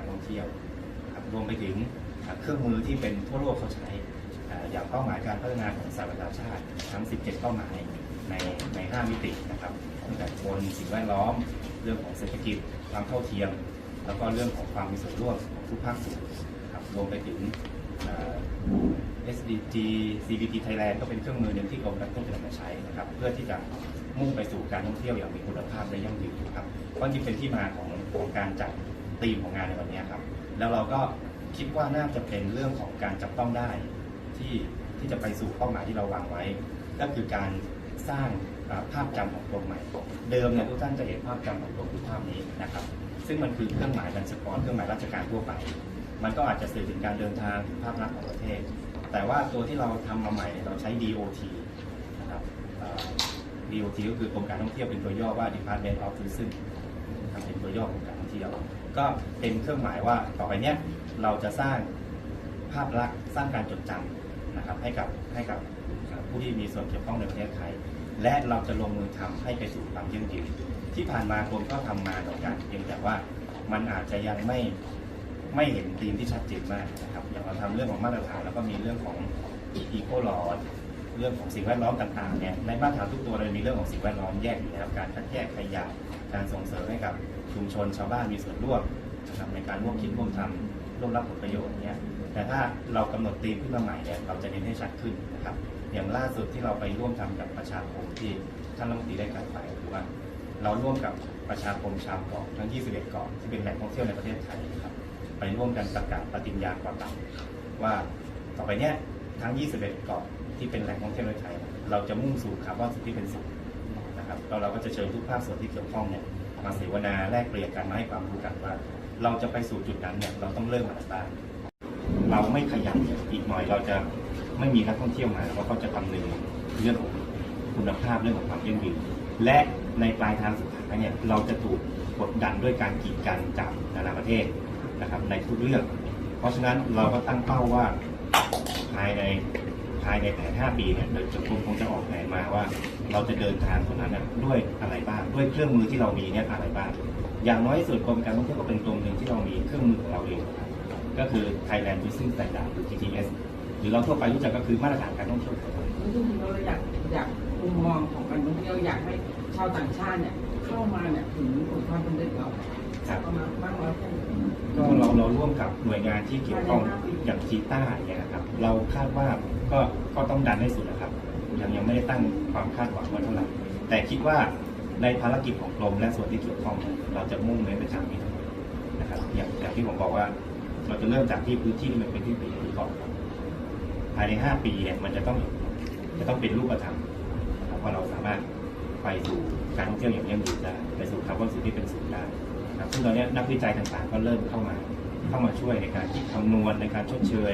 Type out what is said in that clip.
การท่องเที่ยวครับรวมไปถึงเครื่องมือที่เป็นทั่วโลกเขาใช้อย่างเป้าหมายการพัฒนาของสหประชาชาติทั้ง 17 เป้าหมายในใน 5 มิตินะครับตั้งแต่คนสิ่งแวดล้อม เรื่องของเศรษฐกิจความเท่าเทียม แล้วก็เรื่องของความมีส่วนร่วมของทุกภาคส่วนครับรวมไปถึง SDG CBT Thailand ก็เป็นเครื่องมือหนึ่งที่กรมการท่องเที่ยวมาใช้นะครับ เพื่อที่จะมุ่งไปสู่การท่องเที่ยวอย่างมีคุณภาพและยั่งยืนครับก็นี่เป็นที่มาของของการจัด ธีมของงานในวันนี้ครับ แล้วเราก็คิดว่าน่าจะเป็นเรื่องของการจับต้องได้ที่ที่จะไปสู่เป้าหมายที่เราวางไว้ ก็คือการสร้างภาพจำของกรมใหม่ เดิมเนี่ยทุกท่านจะเห็นภาพจำของกรมคือภาพนี้นะครับ ซึ่งมันคือเครื่องหมายบัญชกรเครื่องหมายราชการทั่วไป มันก็อาจจะสื่อถึงการเดินทางถึงภาพลักษณ์ของประเทศ แต่ว่าตัวที่เราทำมาใหม่เราใช้ DOT นะครับ DOT ก็คือกรมการท่องเที่ยวเป็นตัวย่อว่า Department of Tourism นะครับเป็นตัวย่อของการท่องเที่ยว ก็เป็นเครื่องหมายว่าต่อไปเนี้ยเราจะสร้างภาพลักษณ์สร้างการจดจำนะครับให้กับให้กับผู้ที่มีส่วนเกี่ยวข้องในประเทศไทย และเราจะลงมือทำให้ไปสู่ความยั่งยืนที่ผ่านมากรมก็ทำมาต่อกันเพียงแต่ว่ามันอาจจะยังไม่ไม่เห็นธีมที่ชัดเจนมากนะครับอย่างเราทำเรื่องของมาตรฐานแล้วก็มีเรื่องของ eco law เรื่องของสิ่งแวดล้อมต่างๆเนี่ยในมาตรฐานทุกตัวเลยมีเรื่องของสิ่งแวดล้อมแยกอยู่แล้วการคัดแยกขยะการส่งเสริมให้กับชุมชนชาวบ้านมีส่วนร่วมนะครับในการร่วมคิดร่วมทำร่วมรับผลประโยชน์เนี่ยแต่ถ้าเรากำหนดธีมขึ้นมาใหม่เนี่ยเราจะเน้นให้ชัดขึ้นนะครับอย่างล่าสุดที่เราไปร่วมทำกับประชาคมที่ท่านรัฐมนตรีได้กล่าวไปคือว่าเราร่วมกับประชาคมชาวเกาะทั้ง 21 เกาะที่เป็นแหล่งท่องเที่ยวในประเทศไทยนะครับไปร่วมกันประกาศปฏิญญาก่อนเราว่าต่อไปเนี้ยทั้ง 21 เกาะ ที่เป็นแหล่งท่องเที่ยวในไทย เราจะมุ่งสู่คาร์บอนสุทธิเป็นศูนย์นะครับแล้วเราก็จะเชิญทุกภาคส่วนที่เกี่ยวข้องเนี่ยมาเสวนาแลกเปลี่ยนกันมาให้ความรู้กันว่า เราจะไปสู่จุดนั้นเนี่ยเราต้องเริ่มอะไรบ้างเราไม่ขยันอีกหน่อยเราจะไม่มีนักท่องเที่ยวมาเพราะเขาจะคำนึงเรื่องของคุณภาพเรื่องของความยั่งยืนและในปลายทางสุดท้ายเนี่ยเราจะถูกกดดันด้วยการกีดกันจากนานาประเทศนะครับในทุกเรื่อง เพราะฉะนั้นเราก็ตั้งเป้าว่าภายใน ภายในแผน 5 ปีเนี่ยโดยจะคงคงจะออกแผนมาว่า เราจะเดินทางตรงนั้นน่ะด้วยอะไรบ้างด้วยเครื่องมือที่เรามีเนี่ยอะไรบ้าง อย่างน้อยที่สุดกรมการท่องเที่ยวก็เป็นตรงหนึ่งที่เรามีเครื่องมือของเราเองนะครับก็คือ Thailand Tourism Standard หรือ TTS หรือเราทั่วไปรู้จักก็คือมาตรฐานการท่องเที่ยวจริงๆเราอยากอยากมุมมองของการท่องเที่ยวอยากให้ชาวต่างชาติเนี่ยเข้ามาเนี่ยถึงผลความสำเร็จเราครับประมาณมากน้อย เราร่วมกับหน่วยงานที่เกี่ยวข้องอย่างจีต้าเงี้ยนะครับ เราคาดว่าก็ก็ต้องดันให้สุดนะครับยังยังไม่ได้ตั้งความคาดหวังไว้เท่าไหร่แต่คิดว่าในภารกิจของกรมและส่วนที่เกี่ยวข้อง เราจะมุ่งเน้นไปทางนี้นะครับอย่างอย่างที่ผมบอกว่า เราจะเริ่มจากที่พื้นที่ที่มันเป็นที่ปีก่อนภายใน 5 ปีเนี่ยมันจะต้องจะต้องเป็นรูปธรรมนะครับว่าเราสามารถไปสู่การท่องเที่ยวอย่างยั่งยืนได้ไปสู่คาร์บอนสุทธิเป็นศูนย์ได้ นะครับซึ่งตอนนี้นักวิจัยต่างๆ ก็เริ่มเข้ามาเข้ามาช่วยในการคิดคำนวณในการชดเชย